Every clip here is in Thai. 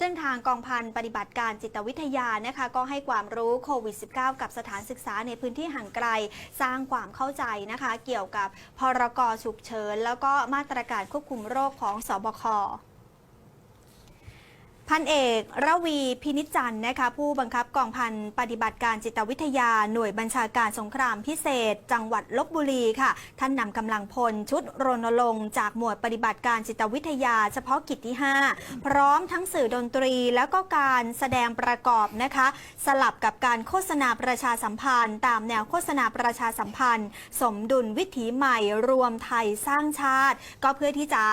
ซึ่งทางกองพันปฏิบัติการจิตวิทยานะคะ ก็ให้ความรู้โควิด -19 กับสถานศึกษาในพื้นที่ห่างไกล สร้างความเข้าใจนะคะ เกี่ยวกับพรกฉุกเฉินแล้วก็มาตรการควบคุมโรคของสบค พันเอกระวีพินิจจันทร์นะคะผู้บังคับกองพันปฏิบัติการจิตวิทยาหน่วยบัญชาการสงครามพิเศษ จังหวัดลบบุรีค่ะ ท่านนำกำลังพลชุดรณรงค์จากหมวดปฏิบัติการจิตวิทยาเฉพาะกิจที่ 5 พร้อมทั้งสื่อดนตรีแล้วก็การแสดงประกอบนะคะ สลับกับการโฆษณาประชาสัมพันธ์ ตามแนวโฆษณาประชาสัมพันธ์ สมดุลวิถีใหม่รวมไทยสร้างชาติ ก็เพื่อที่จะ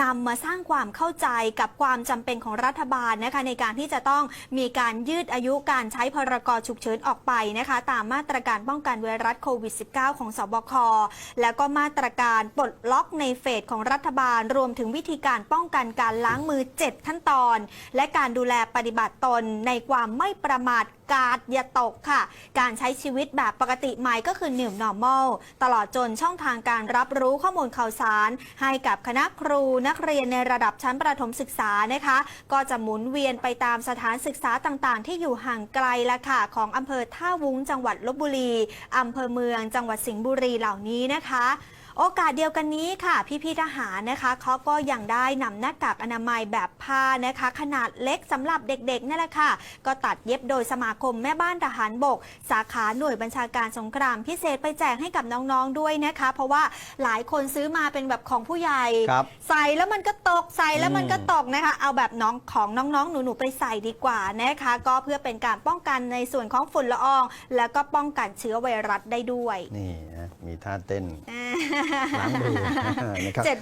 นำมาสร้างความเข้าใจกับความจำเป็นของรัฐบาลนะคะในการที่จะต้องมีการยืดอายุการใช้พรกฉุกเฉินออกไปนะคะตามมาตรการป้องกันไวรัสโควิด -19 ของสบค แล้วก็มาตรการปลดล็อกในเฟสของรัฐบาล รวมถึงวิธีการป้องกันการล้างมือ 7 ขั้นตอน และการดูแลปฏิบัติตนในความไม่ประมาทกาดอย่าตกค่ะ การใช้ชีวิตแบบปกติใหม่ก็คือ New Normal ตลอดจนช่องทางการรับรู้ข้อมูลข่าวสาร ให้กับคณะครูนักเรียนในระดับชั้นประถมศึกษานะคะ ก็จะหมุนเวียนไปตามสถานศึกษาต่างๆ ที่อยู่ห่างไกลละค่ะ ของอำเภอท่าวุ้งจังหวัดลบบุรีอำเภอเมืองจังหวัดสิงห์บุรีเหล่านี้นะคะ โอกาสเดียวกันนี้ค่ะ พี่ๆทหารนะคะเขาก็ยังได้นำหน้ากากอนามัยแบบผ้านะคะ ขนาดเล็กสำหรับเด็กๆนั่นแหละค่ะ ก็ตัดเย็บโดยสมาคมแม่บ้านทหารบก สาขาหน่วยบัญชาการสงครามพิเศษไปแจกให้กับน้องๆด้วยนะคะ เพราะว่าหลายคนซื้อมาเป็นแบบของผู้ใหญ่ครับใส่แล้วมันก็ตกใส่แล้วมันก็อืมตกนะคะ เอาแบบน้องของน้องๆ หนูๆไปใส่ดีกว่านะคะ ก็เพื่อเป็นการป้องกันในส่วนของฝุ่นละออง แล้วก็ป้องกันเชื้อไวรัสได้ด้วยนี่นะมีท่าเต้นอ่าล้างมือนะครับ เจ็ด